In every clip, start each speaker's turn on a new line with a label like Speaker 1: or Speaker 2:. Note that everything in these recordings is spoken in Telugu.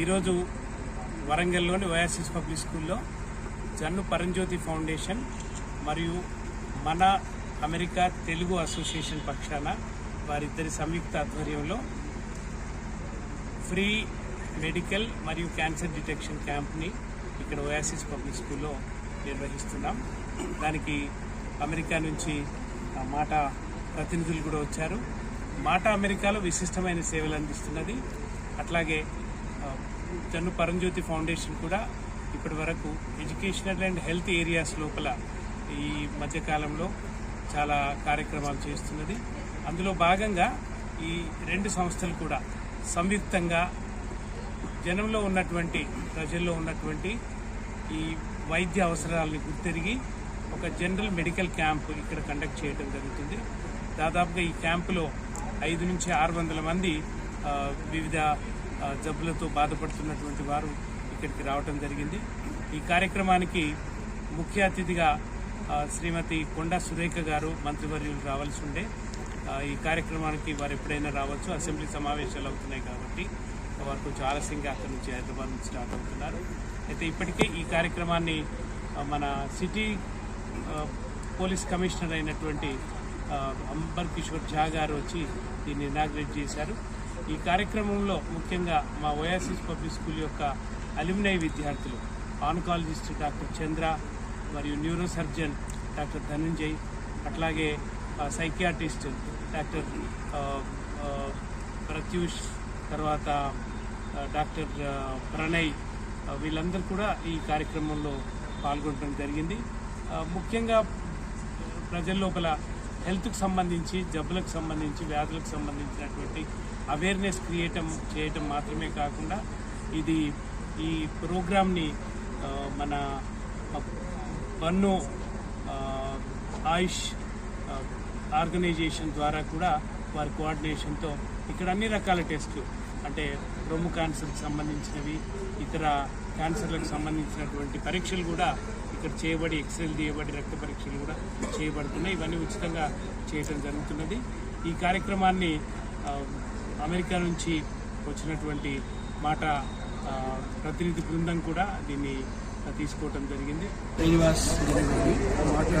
Speaker 1: ఈరోజు వరంగల్లోని ఓయాసిస్ పబ్లిక్ స్కూల్లో జన్ను పరంజ్యోతి ఫౌండేషన్ మరియు మన అమెరికా తెలుగు అసోసియేషన్ పక్షాన వారిద్దరి సంయుక్త ఆధ్వర్యంలో ఫ్రీ మెడికల్ మరియు క్యాన్సర్ డిటెక్షన్ క్యాంప్ని ఇక్కడ ఓయాసిస్ పబ్లిక్ స్కూల్లో నిర్వహిస్తున్నాం. దానికి అమెరికా నుంచి మాట ప్రతినిధులు కూడా వచ్చారు. మాట అమెరికాలో విశిష్టమైన సేవలు అందిస్తున్నది. అట్లాగే జన్ను పరంజ్యోతి ఫౌండేషన్ కూడా ఇప్పటి వరకు ఎడ్యుకేషనల్ అండ్ హెల్త్ ఏరియాస్ లోపల ఈ మధ్యకాలంలో చాలా కార్యక్రమాలు చేస్తున్నది. అందులో భాగంగా ఈ రెండు సంస్థలు కూడా సంయుక్తంగా జనంలో ఉన్నటువంటి ప్రజల్లో ఉన్నటువంటి ఈ వైద్య అవసరాలని గుర్తెరిగి ఒక జనరల్ మెడికల్ క్యాంపు ఇక్కడ కండక్ట్ చేయడం జరుగుతుంది. దాదాపుగా ఈ క్యాంపులో ఐదు నుంచి ఆరు వందల మంది వివిధ జబ్బులతో బాధపడుతున్నటువంటి వారు ఇక్కడికి రావటం జరిగింది. ఈ కార్యక్రమానికి ముఖ్య అతిథిగా శ్రీమతి కొండా సురేఖ గారు మంత్రివర్యులు రావాల్సి ఉండే. ఈ కార్యక్రమానికి వారు ఎప్పుడైనా రావచ్చు. అసెంబ్లీ సమావేశాలు అవుతున్నాయి కాబట్టి వారు కొంచెం ఆలస్యంగా అక్కడి నుంచి హైదరాబాద్ నుంచి స్టార్ట్ అవుతున్నారు. అయితే ఇప్పటికే ఈ కార్యక్రమాన్ని మన సిటీ పోలీస్ కమిషనర్ అయినటువంటి అంబర్ కిషోర్ ఝా గారు వచ్చి దీన్ని ఇనాగ్రేట్ చేశారు. ఈ కార్యక్రమంలో ముఖ్యంగా మా ఓయాసిస్ పబ్లిక్ స్కూల్ యొక్క అలిమినై విద్యార్థులు ఆన్కాలజిస్ట్ డాక్టర్ చంద్ర మరియు న్యూరో సర్జన్ డాక్టర్ ధనంజయ్ అట్లాగే సైకియాట్రిస్ట్ డాక్టర్ ప్రత్యూష్ తర్వాత డాక్టర్ ప్రణయ్ వీళ్ళందరూ కూడా ఈ కార్యక్రమంలో పాల్గొనడం జరిగింది. ముఖ్యంగా ప్రజల లోపల హెల్త్కి సంబంధించి జబ్బులకు సంబంధించి వ్యాధులకు సంబంధించినటువంటి అవేర్నెస్ క్రియేటం చేయటం మాత్రమే కాకుండా ఇది ఈ ప్రోగ్రామ్ని మన బన్ను ఆయుష్ ఆర్గనైజేషన్ ద్వారా కూడా వారి కోఆర్డినేషన్తో ఇక్కడ అన్ని రకాల టెస్టులు అంటే రొమ్ము క్యాన్సర్కి సంబంధించినవి ఇతర క్యాన్సర్లకు సంబంధించినటువంటి పరీక్షలు కూడా ఇక్కడ చేయబడి ఎక్స్రేలు తీయబడి రక్త పరీక్షలు కూడా చేయబడుతున్నాయి. ఇవన్నీ ఉచితంగా చేయడం జరుగుతున్నది. ఈ కార్యక్రమాన్ని అమెరికా నుంచి వచ్చినటువంటి మాట ప్రతినిధి బృందం కూడా దీన్ని తీసుకోవటం జరిగింది.
Speaker 2: శ్రీనివాస్ మాట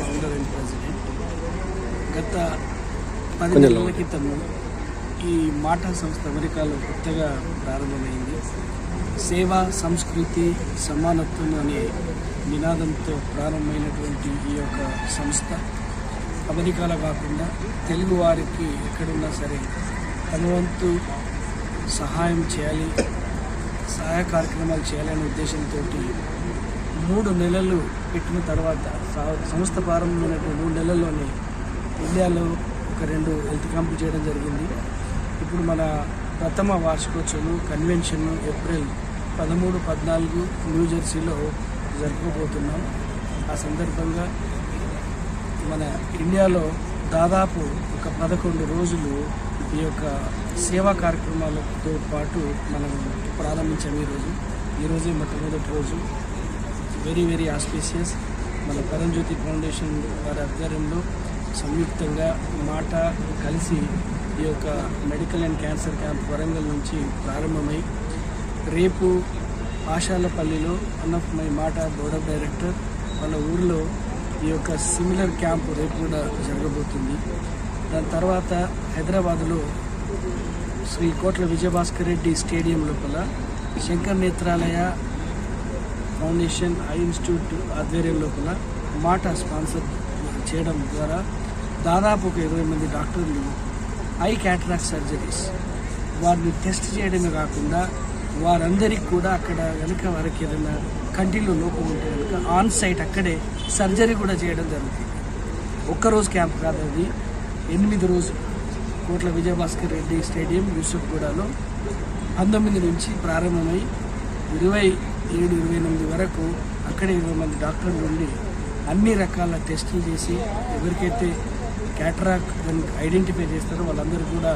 Speaker 2: ఫౌండర్ అండ్ ప్రెసిడెంట్ గత పది నెలల క్రితము ఈ మాట సంస్థ అమెరికాలో కొత్తగా ప్రారంభమైంది. సేవ సంస్కృతి సమానత్వం అనే నినాదంతో ప్రారంభమైనటువంటి ఈ యొక్క సంస్థ. అమెరికాలో కాకుండా తెలుగు వారికి ఎక్కడున్నా సరే తన వంతు సహాయం చేయాలి సహాయ కార్యక్రమాలు చేయాలనే ఉద్దేశంతో మూడు నెలలు పెట్టిన తర్వాత సంస్థ ప్రారంభమైనటువంటి మూడు నెలల్లోనే ఇండియాలో ఒక రెండు హెల్త్ క్యాంపులు చేయడం జరిగింది. ఇప్పుడు మన ప్రథమ వార్షికోత్సవం కన్వెన్షన్ ఏప్రిల్ పదమూడు పద్నాలుగు న్యూజెర్సీలో జరుపుకోబోతున్నాం. ఆ సందర్భంగా మన ఇండియాలో దాదాపు ఒక పదకొండు రోజులు ఈ యొక్క సేవా కార్యక్రమాలతో పాటు మనం ప్రారంభించాము ఈరోజు ఈరోజే మొట్టమొదటి రోజు. Very very auspicious. మన పరంజ్యోతి ఫౌండేషన్ వారి ఆధ్వర్యంలో సంయుక్తంగా మాట కలిసి ఈ యొక్క medical and cancer camp Warangal నుంచి ప్రారంభమై రేపు పాషాలపల్లిలో వన్ ఆఫ్ మై మాట బోర్డ్ ఆఫ్ డైరెక్టర్ వాళ్ళ ఊరిలో ఈ యొక్క సిమిలర్ క్యాంప్ రేపు కూడా జరగబోతుంది. దాని తర్వాత హైదరాబాదులో శ్రీ కోట్ల విజయభాస్కర్ రెడ్డి స్టేడియం లోపల Shankar Netralaya foundation eye institute ఆధ్వర్యం లోపల మాట స్పాన్సర్ చేయడం ద్వారా దాదాపు ఒక ఇరవై మంది డాక్టర్లు ఐ క్యాటరాక్ సర్జరీస్ వారిని టెస్ట్ చేయడమే కాకుండా వారందరికీ కూడా అక్కడ కనుక వారికి ఏదైనా కంటిలో లోపం ఉంటే కనుక ఆన్ సైట్ అక్కడే సర్జరీ కూడా చేయడం జరుగుతుంది. ఒక్కరోజు క్యాంప్ కాదు అది. ఎనిమిది రోజు కోట్ల విజయభాస్కర్ రెడ్డి స్టేడియం యూసుఫ్గూడలో పంతొమ్మిది నుంచి ప్రారంభమై ఇరవై ఏడు ఇరవై ఎనిమిది వరకు అక్కడే ఇరవై మంది డాక్టర్లు ఉండి అన్ని రకాల టెస్టులు చేసి ఎవరికైతే క్యాటరాక్ దానికి ఐడెంటిఫై చేస్తారో వాళ్ళందరూ కూడా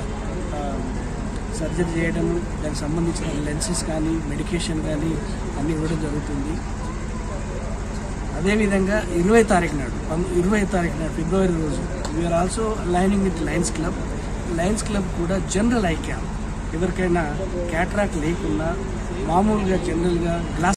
Speaker 2: సర్జరీ చేయడము దానికి సంబంధించిన లెన్సెస్ కానీ మెడికేషన్ కానీ అన్నీ ఇవ్వడం జరుగుతుంది. అదేవిధంగా ఇరవై తారీఖు నాడు ఇరవై తారీఖు నాడు ఫిబ్రవరి రోజు we are also lining with lions club lions club కూడా జనరల్ ఐ క్యాంప్ ఎవరికైనా క్యాట్రాక్ లేకుండా మామూలుగా జనరల్గా గ్లాస్